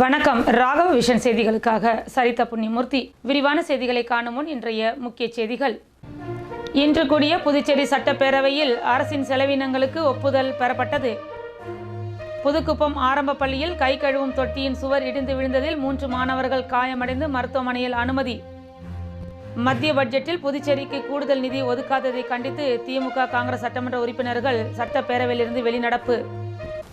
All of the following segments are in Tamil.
வணக்கம். ராகவ விஷன் செய்திகளுக்காக சரிதா புண்ணியமூர்த்தி. விரிவான செய்திகளை காணும் முன் இன்றைய முக்கிய செய்திகள். இன்று கூடிய புதுச்சேரி சட்டப்பேரவையில் அரசின் செலவினங்களுக்கு ஒப்புதல் பெறப்பட்டது. புதுக்குப்பம் ஆரம்ப பள்ளியில் கை கழுவும் தொட்டியின் சுவர் இடிந்து விழுந்ததில் மூன்று மாணவர்கள் காயமடைந்து மருத்துவமனையில் அனுமதி. மத்திய பட்ஜெட்டில் புதுச்சேரிக்கு கூடுதல் நிதி ஒதுக்காததை கண்டித்து திமுக காங்கிரஸ் சட்டமன்ற உறுப்பினர்கள் சட்டப்பேரவையிலிருந்து வெளிநடப்பு.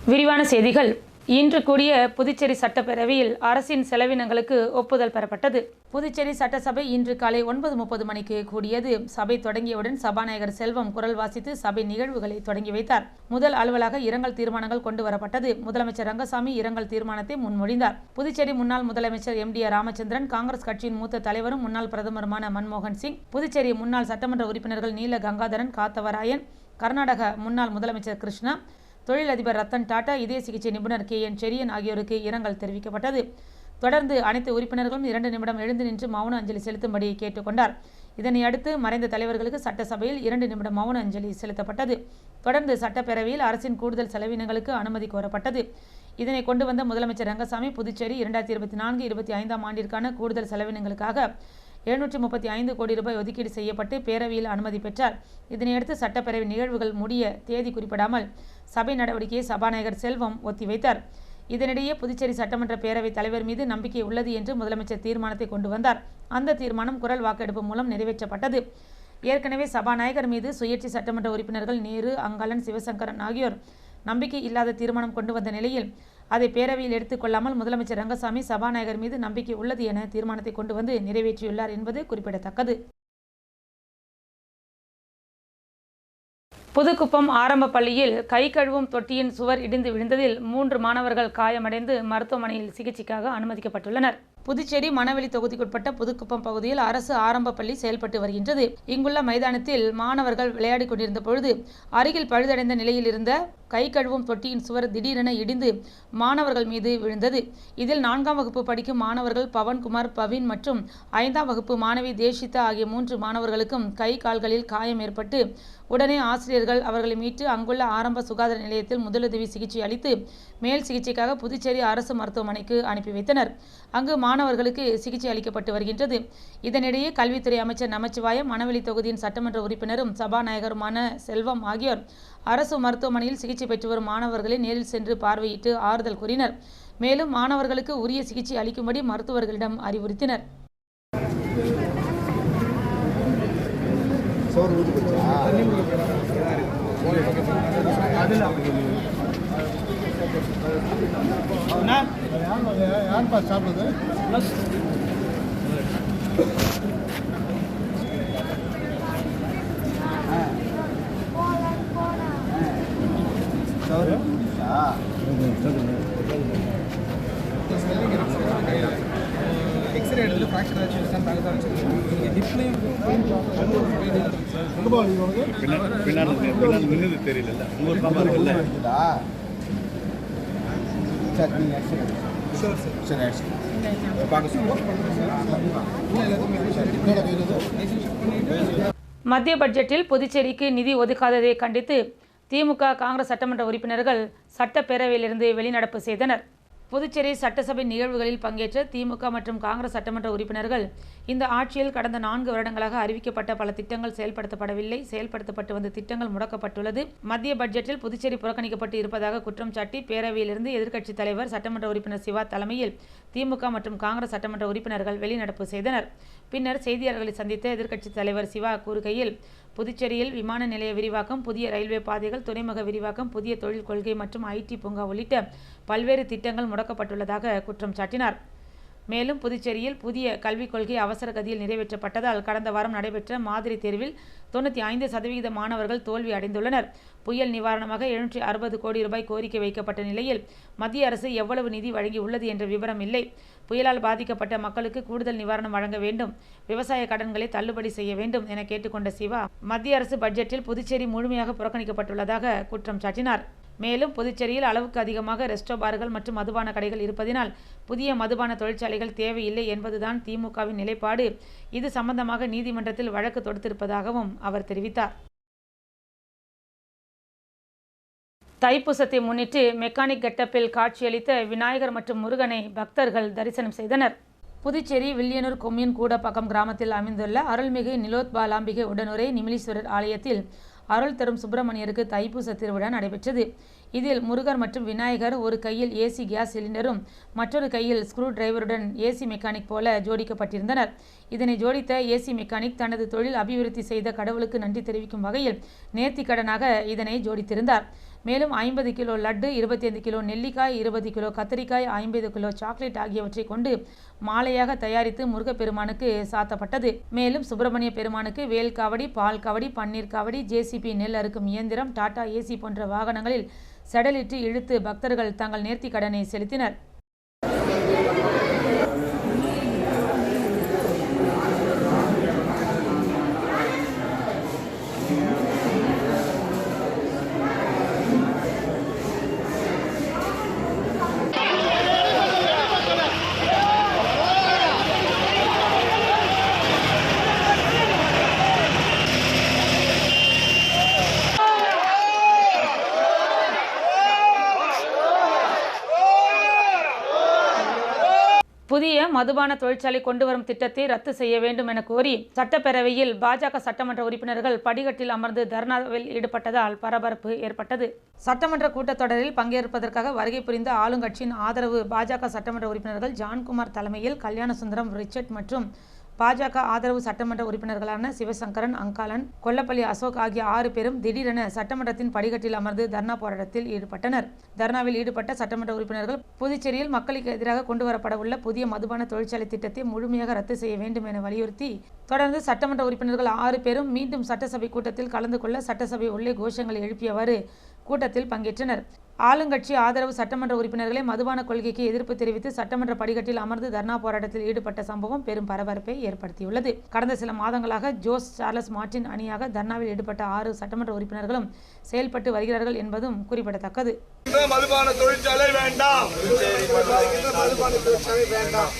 விரிவான செய்திகள். இன்று கூடிய புதுச்சேரி சட்டப்பேரவையில் அரசின் செலவினங்களுக்கு ஒப்புதல் பெறப்பட்டது. புதுச்சேரி சட்டசபை இன்று காலை ஒன்பது முப்பது மணிக்கு கூடியது. சபை தொடங்கியவுடன் சபாநாயகர் செல்வம் குரல் வாசித்து சபை நிகழ்வுகளை தொடங்கி வைத்தார். முதல் அலுவலாக இரங்கல் தீர்மானங்கள் கொண்டு வரப்பட்டது. முதலமைச்சர் ரங்கசாமி இரங்கல் தீர்மானத்தை முன்மொழிந்தார். புதுச்சேரி முன்னாள் முதலமைச்சர் எம் டி ராமச்சந்திரன் காங்கிரஸ் கட்சியின் மூத்த தலைவரும் முன்னாள் பிரதமருமான மன்மோகன் சிங் புதுச்சேரி முன்னாள் சட்டமன்ற உறுப்பினர்கள் நீல கங்காதரன் காத்தவராயன் கர்நாடக முன்னாள் முதலமைச்சர் கிருஷ்ணா தொழிலதிபர் ரத்தன் டாடா இதய சிகிச்சை நிபுணர் கே என் செரியன் ஆகியோருக்கு இரங்கல் தெரிவிக்கப்பட்டது. தொடர்ந்து அனைத்து உறுப்பினர்களும் இரண்டு நிமிடம் எழுந்து நின்று மௌன அஞ்சலி செலுத்தும்படி கேட்டுக்கொண்டார். இதனை அடுத்து மறைந்த தலைவர்களுக்கு சட்டசபையில் இரண்டு நிமிடம் மௌன அஞ்சலி செலுத்தப்பட்டது. தொடர்ந்து சட்டப்பேரவையில் அரசின் கூடுதல் செலவினங்களுக்கு அனுமதி கோரப்பட்டது. இதனை கொண்டு வந்த முதலமைச்சர் ரங்கசாமி புதுச்சேரி இரண்டாயிரத்தி இருபத்தி நான்கு இருபத்தி ஐந்தாம் ஆண்டிற்கான கூடுதல் செலவினங்களுக்காக எழுநூற்றி முப்பத்தி ஐந்து கோடி ரூபாய் ஒதுக்கீடு செய்யப்பட்டு பேரவையில் அனுமதி பெற்றார். இதனையடுத்து சட்டப்பேரவை நிகழ்வுகள் முடிய தேதி குறிப்பிடாமல் சபை நடவடிக்கையை சபாநாயகர் செல்வம் ஒத்திவைத்தார். இதனிடையே புதுச்சேரி சட்டமன்ற பேரவைத் தலைவர் மீது நம்பிக்கை உள்ளது என்று முதலமைச்சர் தீர்மானத்தை கொண்டு வந்தார். அந்த தீர்மானம் குரல் வாக்கெடுப்பு மூலம் நிறைவேற்றப்பட்டது. ஏற்கனவே சபாநாயகர் மீது சுயேட்சை சட்டமன்ற உறுப்பினர்கள் நேரு அங்காளன் சிவசங்கரன் ஆகியோர் நம்பிக்கை இல்லாத தீர்மானம் கொண்டு வந்த நிலையில் அதை பேரவையில் எடுத்துக்கொள்ளாமல் முதலமைச்சர் ரங்கசாமி சபாநாயகர் மீது நம்பிக்கை உள்ளது என தீர்மானத்தை கொண்டு வந்து நிறைவேற்றியுள்ளார் என்பது குறிப்பிடத்தக்கது. புதுக்குப்பம் ஆரம்ப பள்ளியில் கை கழுவும் தொட்டியின் சுவர் இடிந்து விழுந்ததில் மூன்று மாணவர்கள் காயமடைந்து மருத்துவமனையில் சிகிச்சைக்காக அனுமதிக்கப்பட்டுள்ளனர். புதுச்சேரி மணவெளி தொகுதிக்குட்பட்ட புதுக்குப்பம் பகுதியில் அரசு ஆரம்ப பள்ளி செயல்பட்டு வருகின்றது. இங்குள்ள மைதானத்தில் மாணவர்கள் விளையாடிக் கொண்டிருந்த பொழுது அருகில் பழுதடைந்த நிலையில் இருந்த கை கழுவும் தொட்டியின் சுவர் திடீரென இடிந்து மாணவர்கள் மீது விழுந்தது. இதில் நான்காம் வகுப்பு படிக்கும் மாணவர்கள் பவன்குமார் பவின் மற்றும் ஐந்தாம் வகுப்பு மாணவி தேஷிதா ஆகிய மூன்று மாணவர்களுக்கும் கை கால்களில் காயம் ஏற்பட்டு உடனே ஆசிரியர்கள் அவர்களை மீட்டு அங்குள்ள ஆரம்ப சுகாதார நிலையத்தில் முதலுதவி சிகிச்சை அளித்து மேல் சிகிச்சைக்காக புதுச்சேரி அரசு மருத்துவமனைக்கு அனுப்பி வைத்தனர். அங்கு மாணவர்களுக்கு சிகிச்சை அளிக்கப்பட்டு வருகின்றது. இதனிடையே கல்வித்துறை அமைச்சர் நமச்சிவாயம் மணவெளி தொகுதியின் சட்டமன்ற உறுப்பினரும் சபாநாயகருமான செல்வம் ஆகியோர் அரசு மருத்துவமனையில் சிகிச்சை பெற்று வரும் மாணவர்களை நேரில் சென்று பார்வையிட்டு ஆறுதல் கூறினர். மேலும் மாணவர்களுக்கு உரிய சிகிச்சை அளிக்கும்படி மருத்துவர்களிடம் அறிவுறுத்தினர். போச்சா யாருப்பா சாப்பிடுது எக்ஸ்ரே எடுத்து ஃப்ராக்சர் ஆச்சு இருக்கான்னு பார்க்க தான் வச்சுருக்கேன் ஹிப்லையும் எங்கே போகல தெரியல இன்னொரு நீங்கள் எக்ஸ்ரே சரி மத்திய பட்ஜெட்டில் புதுச்சேரிக்கு நிதி ஒதுக்காததை கண்டித்து திமுக காங்கிரஸ் சட்டமன்ற உறுப்பினர்கள் சட்டப்பேரவையிலிருந்து வெளிநடப்பு செய்தனர். புதுச்சேரி சட்டசபை நிகழ்வுகளில் பங்கேற்ற திமுக மற்றும் காங்கிரஸ் சட்டமன்ற உறுப்பினர்கள் இந்த ஆட்சியில் கடந்த நான்கு வருடங்களாக அறிவிக்கப்பட்ட பல திட்டங்கள் செயல்படுத்தப்படவில்லை. செயல்படுத்தப்பட்டு வந்த திட்டங்கள் முடக்கப்பட்டுள்ளது. மத்திய பட்ஜெட்டில் புதுச்சேரி புறக்கணிக்கப்பட்டு இருப்பதாக குற்றம் சாட்டி பேரவையிலிருந்து எதிர்க்கட்சித் தலைவர் சட்டமன்ற உறுப்பினர் சிவா தலைமையில் திமுக மற்றும் காங்கிரஸ் சட்டமன்ற உறுப்பினர்கள் வெளிநடப்பு செய்தனர். பின்னர் செய்தியாளர்களை சந்தித்த எதிர்க்கட்சித் தலைவர் சிவா கூறுகையில் புதுச்சேரியில் விமான நிலைய விரிவாக்கம் புதிய ரயில்வே பாதைகள் துறைமுக விரிவாக்கம் புதிய தொழில் கொள்கை மற்றும் ஐடி பூங்கா உள்ளிட்ட பல்வேறு திட்டங்கள் முடக்கப்பட்டுள்ளதாக குற்றம் சாட்டினார். மேலும் புதுச்சேரியில் புதிய கல்விக் கொள்கை அவசர கதியில் நிறைவேற்றப்பட்டதால் கடந்த வாரம் நடைபெற்ற மாதிரி தேர்வில் தொண்ணூற்றி ஐந்து சதவிகித மாணவர்கள் தோல்வி அடைந்துள்ளனர். புயல் நிவாரணமாக எழுநூற்றி அறுபது கோடி ரூபாய் கோரிக்கை வைக்கப்பட்ட நிலையில் மத்திய அரசு எவ்வளவு நிதி வழங்கியுள்ளது என்ற விவரம் இல்லை. புயலால் பாதிக்கப்பட்ட மக்களுக்கு கூடுதல் நிவாரணம் வழங்க வேண்டும். விவசாய கடன்களை தள்ளுபடி செய்ய வேண்டும் என கேட்டுக்கொண்ட சிவா மத்திய அரசு பட்ஜெட்டில் புதுச்சேரி முழுமையாக புறக்கணிக்கப்பட்டுள்ளதாக குற்றம் சாட்டினார். மேலும் புதுச்சேரியில் அளவுக்கு அதிகமாக ரெஸ்டோ பார்கள் மற்றும் மதுபான கடைகள் இருப்பதினால் புதிய மதுபான தொழிற்சாலைகள் தேவையில்லை என்பதுதான் திமுகவின் நிலைப்பாடு. இது சம்பந்தமாக நீதிமன்றத்தில் வழக்கு தொடுத்திருப்பதாகவும் அவர் தெரிவித்தார். தைப்பூசத்தை முன்னிட்டு மெக்கானிக் கெட்டப்பில் காட்சியளித்த விநாயகர் மற்றும் முருகனை பக்தர்கள் தரிசனம் செய்தனர். புதுச்சேரி வில்லியனூர் கொம்யூன் கூடப்பாக்கம் கிராமத்தில் அமைந்துள்ள அருள்மிகு நிலோத்பாலாம்பிகை உடனுரை நிமிலீஸ்வரர் ஆலயத்தில் அருள் தரும் சுப்பிரமணியருக்கு தைப்பூச திருவிழா நடைபெற்றது. இதில் முருகர் மற்றும் விநாயகர் ஒரு கையில் ஏசி கேஸ் சிலிண்டரும் மற்றொரு கையில் ஸ்க்ரூ டிரைவருடன் ஏசி மெக்கானிக் போல ஜோடிக்கப்பட்டிருந்தனர். இதனை ஜோடித்த ஏசி மெக்கானிக் தனது தொழில் அபிவிருத்தி செய்த கடவுளுக்கு நன்றி தெரிவிக்கும் வகையில் நேர்த்திக்கடனாக இதனை ஜோடித்திருந்தார். மேலும் ஐம்பது கிலோ லட்டு இருபத்தி ஐந்து கிலோ நெல்லிக்காய் இருபது கிலோ கத்திரிக்காய் ஐம்பது கிலோ சாக்லேட் ஆகியவற்றை கொண்டு மாலையாக தயாரித்து முருகப்பெருமானுக்கு சாத்தப்பட்டது. மேலும் சுப்பிரமணிய பெருமானுக்கு வேல் காவடி பால் காவடி பன்னீர் காவடி ஜேசிபி நெல் அறுக்கும் இயந்திரம் டாடா ஏசி போன்ற வாகனங்களில் செடலிட்டு இழுத்து பக்தர்கள் தங்கள் நேர்த்தி கடனை செலுத்தினர். புதிய மதுபான தொழிற்சாலை கொண்டு வரும் திட்டத்தை ரத்து செய்ய வேண்டும் என கோரி சட்டப்பேரவையில் பாஜக சட்டமன்ற உறுப்பினர்கள் படிகட்டில் அமர்ந்து தர்ணாவில் ஈடுபட்டதால் பரபரப்பு ஏற்பட்டது. சட்டமன்ற கூட்டத்தொடரில் பங்கேற்பதற்காக வருகை புரிந்த ஆளுங்கட்சியின் ஆதரவு பாஜக சட்டமன்ற உறுப்பினர்கள் ஜான்குமார் தலைமையில் கல்யாணசுந்தரம் ரிச்சர்ட் மற்றும் பாஜக ஆதரவு சட்டமன்ற உறுப்பினர்களான சிவசங்கரன் அங்காளன் கொல்லப்பள்ளி அசோக் ஆகிய ஆறு பேரும் திடீரென சட்டமன்றத்தின் படிக்கட்டில் அமர்ந்து தர்ணா போராட்டத்தில் ஈடுபட்டனர். தர்ணாவில் ஈடுபட்ட சட்டமன்ற உறுப்பினர்கள் புதுச்சேரியில் மக்களுக்கு எதிராக கொண்டுவரப்பட உள்ள புதிய மதுபான தொழிற்சாலை திட்டத்தை முழுமையாக ரத்து செய்ய வேண்டும் என வலியுறுத்தி தொடர்ந்து சட்டமன்ற உறுப்பினர்கள் ஆறு பேரும் மீண்டும் சட்டசபை கூட்டத்தில் கலந்து கொள்ள சட்டசபை உள்ளே கோஷங்களை எழுப்பியவாறு கூட்டத்தில் பங்கேற்றனர். ஆளுங்கட்சி ஆதரவு சட்டமன்ற உறுப்பினர்களே மதுபான கொள்கைக்கு எதிர்ப்பு தெரிவித்து சட்டமன்ற படிக்கட்டில் அமர்ந்து தர்ணா போராட்டத்தில் ஈடுபட்ட சம்பவம் பெரும் பரபரப்பை ஏற்படுத்தியுள்ளது. கடந்த சில மாதங்களாக ஜோஸ் சார்லஸ் மார்டின் அணியாக தர்ணாவில் ஈடுபட்ட ஆறு சட்டமன்ற உறுப்பினர்களும் செயல்பட்டு வருகிறார்கள் என்பதும் குறிப்பிடத்தக்கது. மதுபான தொழிற்சாலை வேண்டாம். மதுபான தொழிற்சாலை வேண்டாம்.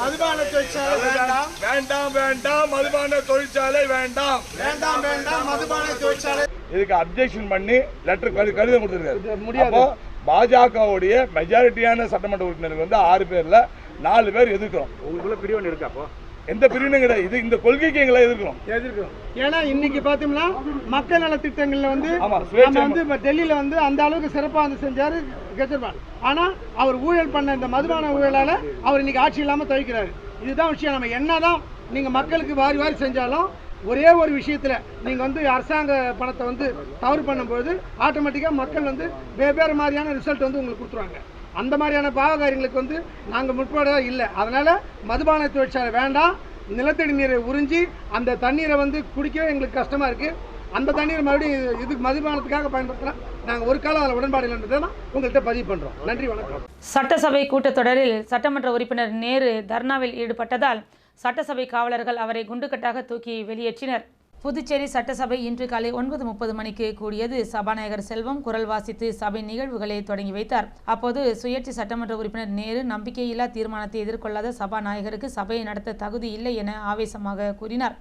மதுபான தொழிற்சாலை வேண்டாம் வேண்டாம். வேண்டாம் மதுபான தொழிற்சாலை வேண்டாம். வேண்டாம் வேண்டாம். மதுபான தொழிற்சாலை. இதுக்கு அப்ஜெக்ஷன் பண்ணி லெட்டர் கடிதம் கொடுத்துருக்காரு. முடியாது. பாஜகவுடைய மெஜாரிட்டியான சட்டமன்ற உறுப்பினர்கள் வந்து ஆறு பேர்ல நாலு பேர் எதிர்க்கிறோம். உங்களுக்குள்ள பிரிவினை இருக்கா அப்போ. எந்த பிரிவினும் கிடையாது. இது இந்த கொள்கைக்கு எங்களை எதிர்க்கிறோம். எதிர்க்கிறோம். ஏன்னா இன்னைக்கு பார்த்தோம்னா மக்கள் நல திட்டங்கள்ல வந்து நம்ம வந்து இப்ப டெல்லியில வந்து அந்த அளவுக்கு சிறப்பா வந்து செஞ்சாரு கெஜ்ரிவால். ஆனா அவர் ஊழல் பண்ண இந்த மதுபான ஊழலால அவர் இன்னைக்கு ஆட்சி இல்லாம தவிக்கிறாரு. இதுதான் விஷயம். நம்ம என்னதான் நீங்க மக்களுக்கு வாரி வாரி செஞ்சாலும் ஒரே ஒரு விஷயத்துல நீங்க வந்து அரசாங்க பணத்தை வந்து தவறு பண்ணும்போது ஆட்டோமேட்டிக்கா மக்கள் வந்து வெவ்வேறு மாதிரியான ரிசல்ட் வந்து உங்களுக்கு கொடுத்துருவாங்க. அந்த மாதிரியான பாவகாரியங்களுக்கு வந்து நாங்கள் முற்பாடாக இல்லை. அதனால் மதுபான தொழிற்சாலை வேண்டாம். நிலத்தடி நீரை உறிஞ்சி அந்த தண்ணீரை வந்து குடிக்கவே எங்களுக்கு கஷ்டமாக இருக்குது அந்த தண்ணீரை மறுபடியும் இதுக்கு மதுபானத்துக்காக பயன்படுத்தினா நாங்கள் ஒரு காலம் அதில் உடன்பாடு இல்லைன்றதை தான் உங்கள்கிட்ட பதிவு பண்ணுறோம் நன்றி வணக்கம். சட்டசபை கூட்டத்தொடரில் சட்டமன்ற உறுப்பினர் நேரு தர்ணாவில் ஈடுபட்டதால் சட்டசபை காவலர்கள் அவரை குண்டுக்கட்டாக தூக்கி வெளியேற்றினர். புதுச்சேரி சட்டசபை இன்று காலை ஒன்பது முப்பது மணிக்கு கூடியது. சபாநாயகர் செல்வம் குரல் வாசித்து சபை நிகழ்வுகளை தொடங்கி வைத்தார். அப்போது சுயேட்சை சட்டமன்ற உறுப்பினர் நேரு நம்பிக்கையில்லா தீர்மானத்தை எதிர்கொள்ளாத சபாநாயகருக்கு சபையை நடத்த தகுதி இல்லை என ஆவேசமாக கூறினார்.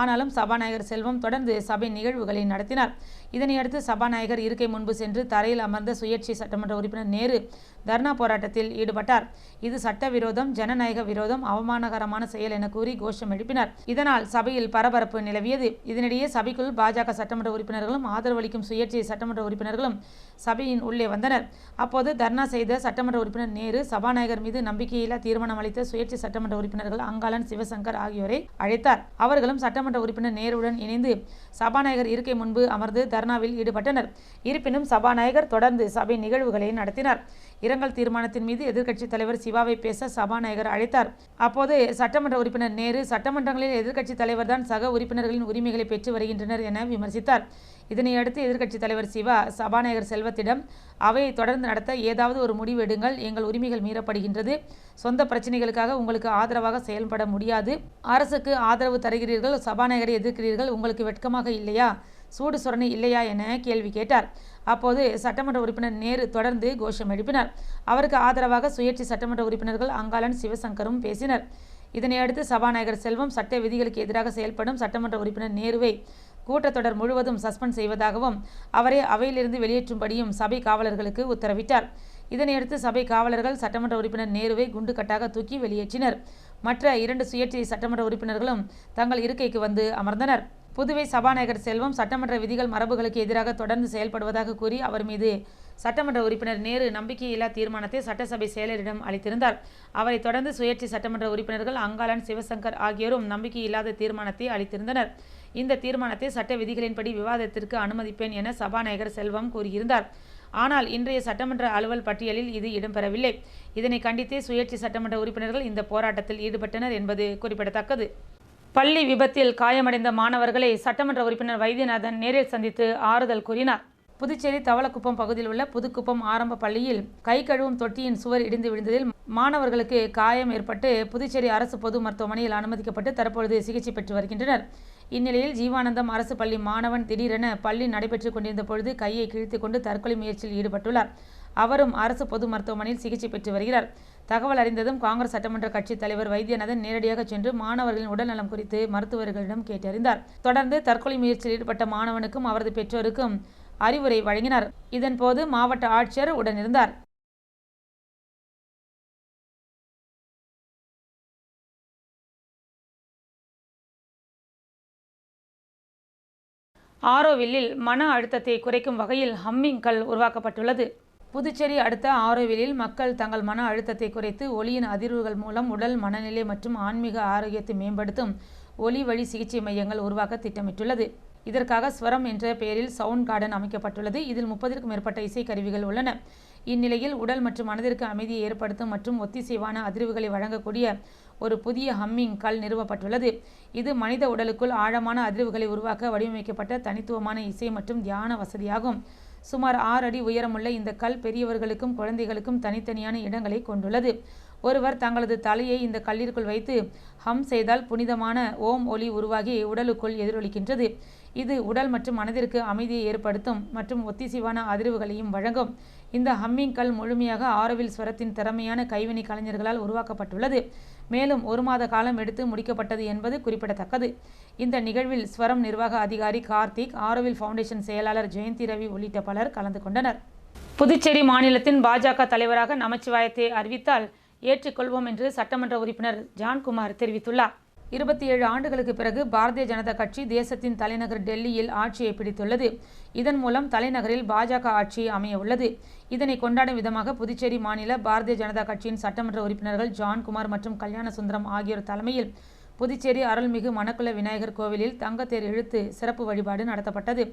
ஆனாலும் சபாநாயகர் செல்வம் தொடர்ந்து சபை நிகழ்வுகளை நடத்தினார். இதனையடுத்து சபாநாயகர் இருக்கை முன்பு சென்று தரையில் அமர்ந்த சுயேட்சை சட்டமன்ற உறுப்பினர் நேரு தர்ணா போராட்டத்தில் ஈடுபட்டார். இது சட்டவிரோதம் ஜனநாயக விரோதம் அவமானகரமான செயல் என கூறி கோஷம் எழுப்பினார். இதனால் சபையில் பரபரப்பு நிலவியது. இதனிடையே சபைக்குள் பாஜக சட்டமன்ற உறுப்பினர்களும் ஆதரவளிக்கும் சுயேட்சை சட்டமன்ற உறுப்பினர்களும் சபையின் உள்ளே வந்தனர். அப்போது தர்ணா செய்த சட்டமன்ற உறுப்பினர் நேரு சபாநாயகர் மீது நம்பிக்கையில்லா தீர்மானம் அளித்த சுயேட்சை சட்டமன்ற உறுப்பினர்கள் அங்காளன் சிவசங்கர் ஆகியோரை அழைத்தார். அவர்களும் சட்டமன்ற உறுப்பினர் நேருடன் இணைந்து சபாநாயகர் இருக்கை முன்பு அமர்ந்து தர்ணாவில் ஈடுபட்டனர். இருப்பினும் சபாநாயகர் தொடர்ந்து சபை நிகழ்வுகளை நடத்தினார். இரங்கல் தீர்மானத்தின் மீது எதிர்க்கட்சித் தலைவர் சிவாவை பேச சபாநாயகர் அழைத்தார். அப்போது சட்டமன்ற உறுப்பினர் நேரு சட்டமன்றங்களில் எதிர்க்கட்சித் தலைவர் தான் சக உறுப்பினர்களின் உரிமைகளை பெற்று வருகின்றனர் என விமர்சித்தார். இதனையடுத்து எதிர்க்கட்சித் தலைவர் சிவா சபாநாயகர் செல்வத்திடம் அவையை தொடர்ந்து நடத்த ஏதாவது ஒரு முடிவு எடுங்கள் எங்கள் உரிமைகள் மீறப்படுகின்றது. சொந்த பிரச்சனைகளுக்காக உங்களுக்கு ஆதரவாக செயல்பட முடியாது. அரசுக்கு ஆதரவு தருகிறீர்கள் சபாநாயகரை எதிர்க்கிறீர்கள் உங்களுக்கு வெட்கமாக இல்லையா? சூடு சொரணை இல்லையா என கேள்வி கேட்டார். அப்போது சட்டமன்ற உறுப்பினர் நேரு தொடர்ந்து கோஷம் எழுப்பினார். அவருக்கு ஆதரவாக சுயேட்சை சட்டமன்ற உறுப்பினர்கள் அங்காளன் சிவசங்கரும் பேசினர். இதனையடுத்து சபாநாயகர் செல்வம் சட்ட விதிகளுக்கு எதிராக செயல்படும் சட்டமன்ற உறுப்பினர் நேருவை கூட்டத்தொடர் முழுவதும் சஸ்பெண்ட் செய்வதாகவும் அவரை அவையிலிருந்து வெளியேற்றும்படியும் சபை காவலர்களுக்கு உத்தரவிட்டார். இதனையடுத்து சபை காவலர்கள் சட்டமன்ற உறுப்பினர் நேருவை குண்டுக்கட்டாக தூக்கி வெளியேற்றினர். மற்ற இரண்டு சுயேட்சை சட்டமன்ற உறுப்பினர்களும் தங்கள் இருக்கைக்கு வந்து அமர்ந்தனர். புதுவை சபாநாயகர் செல்வம் சட்டமன்ற விதிகள் மரபுகளுக்கு எதிராக தொடர்ந்து செயல்படுவதாக கூறி அவர் மீது சட்டமன்ற உறுப்பினர் நேரு நம்பிக்கையில்லா தீர்மானத்தை சட்டசபை செயலரிடம் அளித்திருந்தார். அவரை தொடர்ந்து சுயேட்சை சட்டமன்ற உறுப்பினர்கள் அங்காளன் சிவசங்கர் ஆகியோரும் நம்பிக்கையில்லாத தீர்மானத்தை அளித்திருந்தனர். இந்த தீர்மானத்தை சட்ட விதிகளின்படி விவாதத்திற்கு அனுமதிப்பேன் என சபாநாயகர் செல்வம் கூறியிருந்தார். ஆனால் இன்றைய சட்டமன்ற அலுவல் பட்டியலில் இது இடம்பெறவில்லை. இதனை கண்டித்தே சுயேட்சை சட்டமன்ற உறுப்பினர்கள் இந்த போராட்டத்தில் ஈடுபட்டனர் என்பது குறிப்பிடத்தக்கது. பள்ளி விபத்தில் காயமடைந்த மாணவர்களை சட்டமன்ற உறுப்பினர் வைத்தியநாதன் நேரில் சந்தித்து ஆறுதல் கூறினார். புதுச்சேரி தவளக்குப்பம் பகுதியில் உள்ள புதுக்குப்பம் ஆரம்ப பள்ளியில் கை கழுவும் தொட்டியின் சுவர் இடிந்து விழுந்ததில் மாணவர்களுக்கு காயம் ஏற்பட்டு புதுச்சேரி அரசு பொது மருத்துவமனையில் அனுமதிக்கப்பட்டு தற்பொழுது சிகிச்சை பெற்று வருகின்றனர். இந்நிலையில் ஜீவானந்தம் அரசு பள்ளி மாணவன் திடீரென பள்ளி நடைபெற்றுக் கொண்டிருந்த பொழுது கையை கிழித்துக் கொண்டு தற்கொலை முயற்சியில் ஈடுபட்டுள்ளார். அவரும் அரசு பொது மருத்துவமனையில் சிகிச்சை பெற்று வருகிறார். தகவல் அறிந்ததும் காங்கிரஸ் சட்டமன்ற கட்சித் தலைவர் வைத்தியநாதன் நேரடியாக சென்று மாணவர்களின் உடல்நலம் குறித்து மருத்துவர்களிடம் கேட்டறிந்தார். தொடர்ந்து தற்கொலை முயற்சியில் ஈடுபட்ட மாணவனுக்கும் அவரது பெற்றோருக்கும் அறிவுரை வழங்கினார். இதன்போது மாவட்ட ஆட்சியர் உடனிருந்தார். ஆரோவில்லில் மன அழுத்தத்தை குறைக்கும் வகையில் ஹம்மிங் கல் உருவாக்கப்பட்டுள்ளது. புதுச்சேரி அடுத்த ஆரோவிலில் மக்கள் தங்கள் மன அழுத்தத்தை குறைத்து ஒளியின் அதிர்வுகள் மூலம் உடல் மனநிலை மற்றும் ஆன்மீக ஆரோக்கியத்தை மேம்படுத்தும் ஒலி வழி சிகிச்சை மையங்கள் உருவாக்க திட்டமிட்டுள்ளது. இதற்காக ஸ்வரம் என்ற பெயரில் சவுண்ட் கார்டன் அமைக்கப்பட்டுள்ளது. இதில் முப்பதிற்கும் மேற்பட்ட இசைக்கருவிகள் உள்ளன. இந்நிலையில் உடல் மற்றும் மனதிற்கு அமைதியை ஏற்படுத்தும் மற்றும் ஒத்திசைவான அதிர்வுகளை வழங்கக்கூடிய ஒரு புதிய ஹம்மிங் கல் நிறுவப்பட்டுள்ளது. இது மனித உடலுக்குள் ஆழமான அதிர்வுகளை உருவாக்க வடிவமைக்கப்பட்ட தனித்துவமான இசை மற்றும் தியான வசதியாகும். சுமார் ஆறு அடி உயரமுள்ள இந்த கல் பெரியவர்களுக்கும் குழந்தைகளுக்கும் தனித்தனியான இடங்களை கொண்டுள்ளது. ஒருவர் தங்களது தலையை இந்த கல்லிற்குள் வைத்து ஹம் செய்தால் புனிதமான ஓம் ஒலி உருவாகி உடலுக்குள் எதிரொலிக்கின்றது. இது உடல் மற்றும் மனதிற்கு அமைதியை ஏற்படுத்தும் மற்றும் ஒத்திசைவான அதிர்வுகளையும் வழங்கும். இந்த ஹம்மிங் கல் முழுமையாக ஆரோவில் ஸ்வரத்தின் திறமையான கைவினை கலைஞர்களால் உருவாக்கப்பட்டுள்ளது. மேலும் ஒரு மாத காலம் எடுத்து முடிக்கப்பட்டது என்பது குறிப்பிடத்தக்கது. இந்த நிகழ்வில் ஸ்வரம் நிர்வாக அதிகாரி கார்த்திக் ஆரோவில் ஃபவுண்டேஷன் செயலாளர் ஜெயந்தி ரவி உள்ளிட்ட பலர் கலந்து கொண்டனர். புதுச்சேரி மாநிலத்தின் பாஜக தலைவராக நமச்சிவாயத்தை அறிவித்தால் ஏற்றுக்கொள்வோம் என்று சட்டமன்ற உறுப்பினர் ஜான்குமார் தெரிவித்துள்ளார். இருபத்தி ஏழு ஆண்டுகளுக்கு பிறகு பாரதிய ஜனதா கட்சி தேசத்தின் தலைநகர் டெல்லியில் ஆட்சியை பிடித்துள்ளது. இதன் மூலம் தலைநகரில் பாஜக ஆட்சி அமைய உள்ளது இதனை கொண்டாடும் விதமாக புதுச்சேரி மாநில பாரதிய ஜனதா கட்சியின் சட்டமன்ற உறுப்பினர்கள் ஜான்குமார் மற்றும் கல்யாண சுந்தரம் ஆகியோர் தலைமையில் புதுச்சேரி அருள்மிகு மணக்குள விநாயகர் கோவிலில் தங்கத்தேர் இழுத்து சிறப்பு வழிபாடு நடத்தப்பட்டது.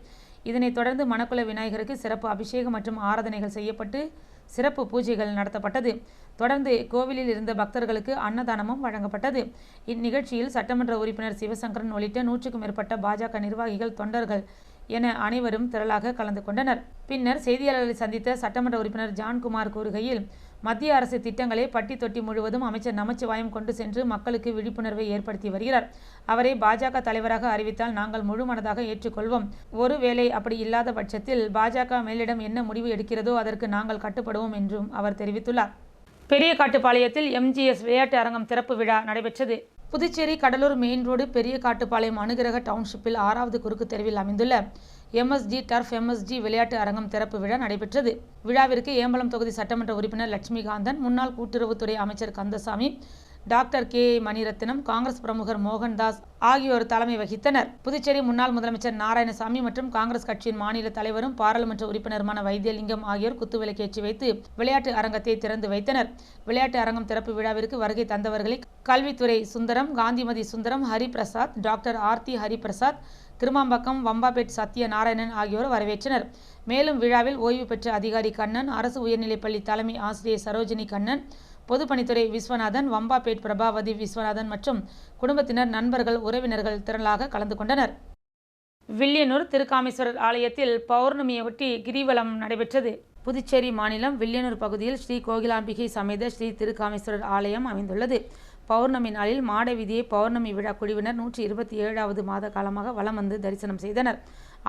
இதனைத் தொடர்ந்து மணக்குள விநாயகருக்கு சிறப்பு அபிஷேகம் மற்றும் ஆராதனைகள் செய்யப்பட்டு சிறப்பு பூஜைகள் நடத்தப்பட்டது. தொடர்ந்து கோவிலில் இருந்த பக்தர்களுக்கு அன்னதானமும் வழங்கப்பட்டது. இந்நிகழ்ச்சியில் சட்டமன்ற உறுப்பினர் சிவசங்கரன் உள்ளிட்ட நூற்றுக்கும் மேற்பட்ட பாஜக நிர்வாகிகள் தொண்டர்கள் என அனைவரும் திரளாக கலந்து கொண்டனர். பின்னர் செய்தியாளர்களை சந்தித்த சட்டமன்ற உறுப்பினர் ஜான்குமார் கூறுகையில் மத்திய அரசு திட்டங்களை பட்டி தொட்டி முழுவதும் அமைச்சர் நமச்சிவாயம் கொண்டு சென்று மக்களுக்கு விழிப்புணர்வை ஏற்படுத்தி வருகிறார். அவரை பாஜக தலைவராக அறிவித்தால் நாங்கள் முழு மனதாக ஏற்றுக்கொள்வோம். ஒருவேளை அப்படி இல்லாத பட்சத்தில் பாஜக மேலிடம் என்ன முடிவு எடுக்கிறதோ அதற்கு நாங்கள் கட்டுப்படுவோம் என்றும் அவர் தெரிவித்துள்ளார். பெரிய காட்டுப்பாளையத்தில் எம்ஜிஎஸ் விளையாட்டு அரங்கம் திறப்பு விழா நடைபெற்றது. புதுச்சேரி கடலூர் மெயின் ரோடு பெரிய காட்டுப்பாளையம் அனுகிரக டவுன்ஷிப்பில் ஆறாவது குறுக்கு தெருவில் அமைந்துள்ள எம்எஸ்ஜி டர்ஃப் எம்எஸ்ஜி விளையாட்டு அரங்கம் திறப்பு விழா நடைபெற்றது. விழாவிற்கு ஏம்பலம் தொகுதி சட்டமன்ற உறுப்பினர் லட்சுமிகாந்தன் முன்னாள் கூட்டுறவுத்துறை அமைச்சர் Kandasamy doctor K Maniratnam Congress பிரமுகர் மோகன்தாஸ் ஆகியோர் தலைமை வகித்தனர். புதுச்சேரி முன்னாள் முதலமைச்சர் நாராயணசாமி மற்றும் காங்கிரஸ் கட்சியின் மாநில தலைவரும் பாராளுமன்ற உறுப்பினருமான வைத்தியலிங்கம் ஆகியோர் குத்துவிளக்கேற்றி வைத்து விளையாட்டு அரங்கத்தை திறந்து வைத்தனர். விளையாட்டு அரங்கம் திறப்பு விழாவிற்கு வருகை தந்தவர்களை கல்வித்துறை சுந்தரம் காந்திமதி சுந்தரம் ஹரிபிரசாத் டாக்டர் ஆர்த்தி ஹரிபிரசாத் திருமாம்பக்கம் வம்பாபேட் சத்ய நாராயணன் ஆகியோர் வரவேற்றனர். மேலும் விழாவில் ஓய்வு பெற்ற அதிகாரி கண்ணன் அரசு உயர்நிலைப்பள்ளி தலைமை ஆசிரியர் சரோஜினி கண்ணன் பொதுப்பணித்துறை விஸ்வநாதன் வம்பாபேட் பிரபாவதி விஸ்வநாதன் மற்றும் குடும்பத்தினர் நண்பர்கள் உறவினர்கள் திரளாக கலந்து கொண்டனர். வில்லியனூர் திருக்காமேஸ்வரர் ஆலயத்தில் பௌர்ணமியொட்டி கிரிவலம் நடைபெற்றது. புதுச்சேரி மாநிலம் வில்லியனூர் பகுதியில் ஸ்ரீ கோகிலாம்பிகை சமேத ஸ்ரீ திருக்காமேஸ்வரர் ஆலயம் அமைந்துள்ளது. பௌர்ணமி நாளில் மாட வீதியை பௌர்ணமி விழா குழுவினர் நூற்றி இருபத்தி ஏழாவது மாத காலமாக வலம் வந்து தரிசனம் செய்தனர்.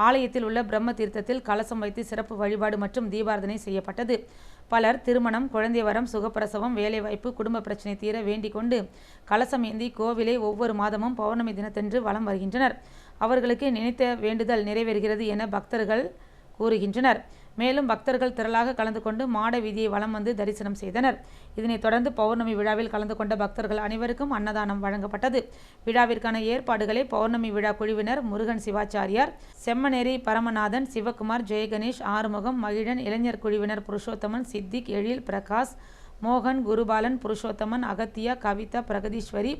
ஆலயத்தில் உள்ள பிரம்ம தீர்த்தத்தில் கலசம் வைத்து சிறப்பு வழிபாடு மற்றும் தீபாரதனை செய்யப்பட்டது. பலர் திருமணம் குழந்தை வரம் சுகப்பிரசவம் வேலைவாய்ப்பு குடும்ப பிரச்சனை தீர வேண்டிக் கொண்டு கலசம் ஏந்தி கோவிலை ஒவ்வொரு மாதமும் பௌர்ணமி தினத்தன்று வலம் வருகின்றனர். அவர்களுக்கு நினைத்த வேண்டுதல் நிறைவேறுகிறது என பக்தர்கள் கூறுகின்றனர். மேலும் பக்தர்கள் திரளாக கலந்து கொண்டு மாட வீதியை வலம் வந்து தரிசனம் செய்தனர். இதனைத் தொடர்ந்து பௌர்ணமி விழாவில் கலந்து கொண்ட பக்தர்கள் அனைவருக்கும் அன்னதானம் வழங்கப்பட்டது. விழாவிற்கான ஏற்பாடுகளை பௌர்ணமி விழா குழுவினர் முருகன் சிவாச்சாரியார் செம்மநேரி பரமநாதன் சிவகுமார் ஜெயகணேஷ் ஆறுமுகம் மகிழன் இளைஞர் குழுவினர் புருஷோத்தமன் சித்திக் எழில் பிரகாஷ் மோகன் குருபாலன் புருஷோத்தமன் அகத்தியா கவிதா பிரகதீஸ்வரி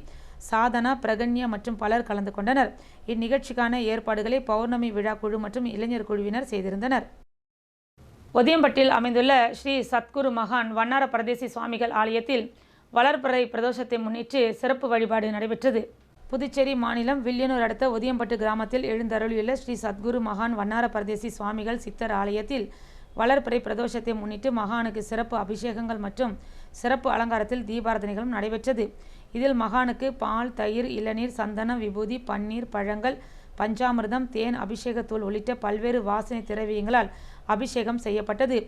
சாதனா பிரகன்யா மற்றும் பலர் கலந்து கொண்டனர். இந்நிகழ்ச்சிக்கான ஏற்பாடுகளை பௌர்ணமி விழா குழு மற்றும் இளைஞர் குழுவினர் செய்திருந்தனர். ஒதியம்பட்டில் அமைந்துள்ள ஸ்ரீ சத்குரு மகான் வண்ணார பிரதேசி சுவாமிகள் ஆலயத்தில் வளர்பிறை பிரதோஷத்தை முன்னிட்டு சிறப்பு வழிபாடு நடைபெற்றது. புதுச்சேரி மாநிலம் வில்லியனூர் அடுத்த ஒதியம்பட்டு கிராமத்தில் எழுந்தருளியுள்ள ஸ்ரீ சத்குரு மகான் வண்ணார பிரதேசி சுவாமிகள் சித்தர் ஆலயத்தில் வளர்பிறை பிரதோஷத்தை முன்னிட்டு மகானுக்கு சிறப்பு அபிஷேகங்கள் மற்றும் சிறப்பு அலங்காரத்தில் தீபாரதனைகளும் நடைபெற்றது. இதில் மகானுக்கு பால் தயிர் இளநீர் சந்தனம் விபூதி பன்னீர் பழங்கள் பஞ்சாமிர்தம் தேன் அபிஷேகத்தூள் உள்ளிட்ட பல்வேறு வாசனை திரவியங்களால் அபிஷேகம் செய்யப்பட்டது.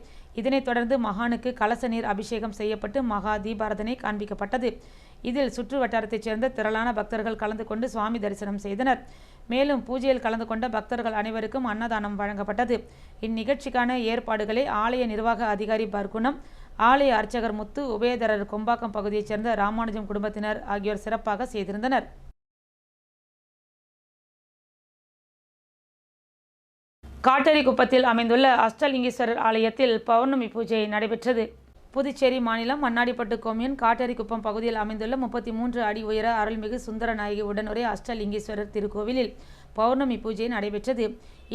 இதனைத் தொடர்ந்து மகானுக்கு கலச நீர் அபிஷேகம் செய்யப்பட்டு மகா தீபாரதனை காண்பிக்கப்பட்டது. இதில் சுற்று வட்டாரத்தைச் சேர்ந்த திரளான பக்தர்கள் கலந்து கொண்டு சுவாமி தரிசனம் செய்தனர். மேலும் பூஜையில் கலந்து கொண்ட பக்தர்கள் அனைவருக்கும் அன்னதானம் வழங்கப்பட்டது. இந்நிகழ்ச்சிக்கான ஏற்பாடுகளை ஆலய நிர்வாக அதிகாரி பர்குணம் ஆலய அர்ச்சகர் முத்து உபயதரர் கொம்பாக்கம் பகுதியைச் சேர்ந்த ராமானுஜம் குடும்பத்தினர் ஆகியோர் சிறப்பாக செய்திருந்தனர். காட்டேரிக்குப்பத்தில் அமைந்துள்ள அஷ்டலிங்கேஸ்வரர் ஆலயத்தில் பௌர்ணமி பூஜை நடைபெற்றது. புதுச்சேரி மாநிலம் மண்ணாடிப்பட்டு கோமியன் காட்டேரிக்குப்பம் பகுதியில் அமைந்துள்ள முப்பத்தி மூன்று அடி உயர அருள்மிகு சுந்தரநாயகி உடனுரை அஷ்டலிங்கேஸ்வரர் திருக்கோவிலில் பௌர்ணமி பூஜை நடைபெற்றது.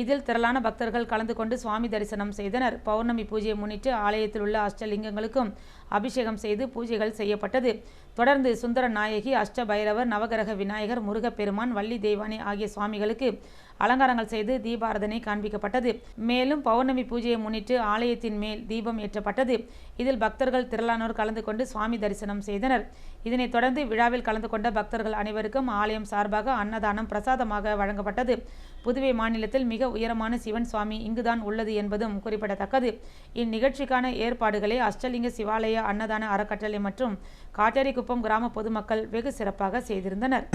இதில் திரளான பக்தர்கள் கலந்து கொண்டு சுவாமி தரிசனம் செய்தனர். பௌர்ணமி பூஜையை முன்னிட்டு ஆலயத்தில் உள்ள அஷ்டலிங்கங்களுக்கும் அபிஷேகம் செய்து பூஜைகள் செய்யப்பட்டது. தொடர்ந்து சுந்தர நாயகி அஷ்ட பைரவர் நவகிரக விநாயகர் முருகப்பெருமான் வள்ளி தெய்வானி ஆகிய சுவாமிகளுக்கு அலங்காரங்கள் செய்து தீபாரதனை காண்பிக்கப்பட்டது. மேலும் பௌர்ணமி பூஜையை முன்னிட்டு ஆலயத்தின் மேல் தீபம் ஏற்றப்பட்டது. இதில் பக்தர்கள் திரளானோர் கலந்து கொண்டு சுவாமி தரிசனம் செய்தனர். இதனைத் தொடர்ந்து விழாவில் கலந்து கொண்ட பக்தர்கள் அனைவருக்கும் ஆலயம் சார்பாக அன்னதானம் பிரசாதமாக வழங்கப்பட்டது. புதுவை மாநிலத்தில் மிக உயரமான சிவன் சுவாமி இங்குதான் உள்ளது என்பதும் குறிப்பிடத்தக்கது. இந்நிகழ்ச்சிக்கான ஏற்பாடுகளை அஷ்டலிங்க சிவாலய அன்னதான அறக்கட்டளை மற்றும் காட்டேரிக்குப்பம் கிராம பொதுமக்கள் வெகு சிறப்பாக செய்திருந்தனர்.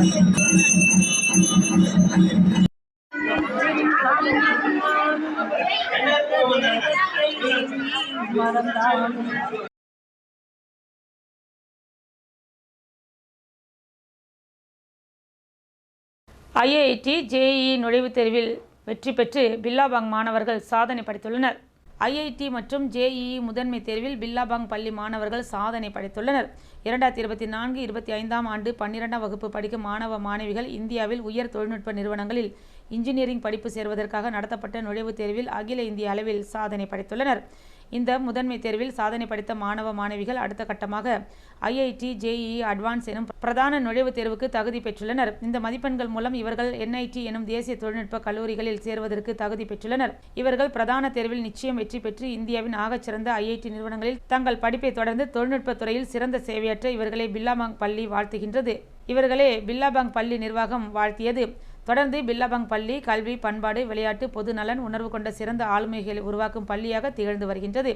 ஐஐடி ஜேஇ நுழைவுத் தேர்வில் வெற்றி பெற்று பில்லாபாங் மாணவர்கள் சாதனை படைத்துள்ளனர். ஐஐடி மற்றும் ஜேஇஇ முதன்மை தேர்வில் பில்லாபாங் பள்ளி மாணவர்கள் சாதனை படைத்துள்ளனர். இரண்டாயிரத்தி இருபத்தி நான்கு இருபத்தி ஐந்தாம் ஆண்டு பன்னிரெண்டாம் வகுப்பு படிக்கும் மாணவ மாணவிகள் இந்தியாவில் உயர் தொழில்நுட்ப நிறுவனங்களில் இன்ஜினியரிங் படிப்பு சேர்வதற்காக நடத்தப்பட்ட நுழைவுத் தேர்வில் அகில இந்திய அளவில் சாதனை படைத்துள்ளனர். இந்த முதன்மை தேர்வில் சாதனை படைத்த மாணவ மாணவிகள் அடுத்த கட்டமாக ஐஐடி ஜேஇஇ அட்வான்ஸ் எனும் பிரதான நுழைவுத் தேர்வுக்கு தகுதி பெற்றுள்ளனர். இந்த மதிப்பெண்கள் மூலம் இவர்கள் என்ஐடி எனும் தேசிய தொழில்நுட்ப கல்லூரிகளில் சேர்வதற்கு தகுதி பெற்றுள்ளனர். இவர்கள் பிரதான தேர்வில் நிச்சயம் வெற்றி பெற்று இந்தியாவின் ஆகச்சிறந்த ஐஐடி நிறுவனங்களில் தங்கள் படிப்பை தொடர்ந்து தொழில்நுட்ப துறையில் சிறந்த சேவையற்ற இவர்களை பில்லாபாங் பள்ளி வாழ்த்துகின்றது. இவர்களே பில்லாபாங் பள்ளி நிர்வாகம் வாழ்த்தியது. தொடர்ந்து பில்லபங் பள்ளி கல்வி பண்பாடு விளையாட்டு பொது நலன் உணர்வு கொண்ட சிறந்த ஆளுமைகளை உருவாக்கும் பள்ளியாக திகழ்ந்து வருகின்றது.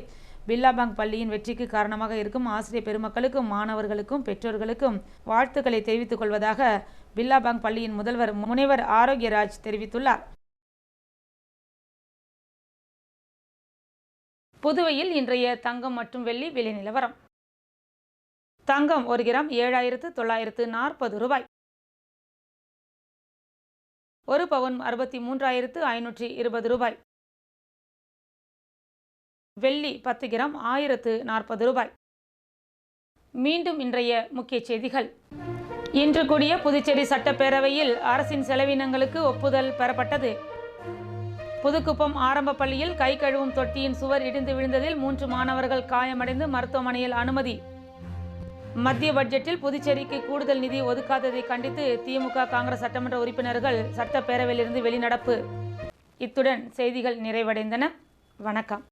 பில்லாபாங் பள்ளியின் வெற்றிக்கு காரணமாக இருக்கும் ஆசிரியர் பெருமக்களுக்கும் மாணவர்களுக்கும் பெற்றோர்களுக்கும் வாழ்த்துக்களை தெரிவித்துக் கொள்வதாக பில்லாபாங் பள்ளியின் முதல்வர் முனைவர் ஆரோக்கியராஜ் தெரிவித்துள்ளார். புதுவையில் இன்றைய தங்கம் மற்றும் வெள்ளி விலை நிலவரம். தங்கம் ஒரு கிராம் ஏழாயிரத்து தொள்ளாயிரத்து நாற்பது ரூபாய். ஒரு பவுன் அறுபத்தி மூன்றாயிரத்து ஐநூற்றி இருபது ரூபாய். வெள்ளி பத்து கிராம் ஆயிரத்து நாற்பது ரூபாய். மீண்டும் இன்றைய முக்கிய செய்திகள். இன்று கூடிய புதுச்சேரி சட்டப்பேரவையில் அரசின் செலவினங்களுக்கு ஒப்புதல் பெறப்பட்டது. புதுக்குப்பம் ஆரம்ப பள்ளியில் கை கழுவும் தொட்டியின் சுவர் இடிந்து விழுந்ததில் மூன்று மாணவர்கள் காயமடைந்து மருத்துவமனையில் அனுமதி. மத்திய பட்ஜெட்டில் புதுச்சேரிக்கு கூடுதல் நிதி ஒதுக்காததை கண்டித்து திமுக காங்கிரஸ் சட்டமன்ற உறுப்பினர்கள் சட்டப்பேரவையிலிருந்து வெளிநடப்பு. இத்துடன் செய்திகள் நிறைவடைந்தன. வணக்கம்.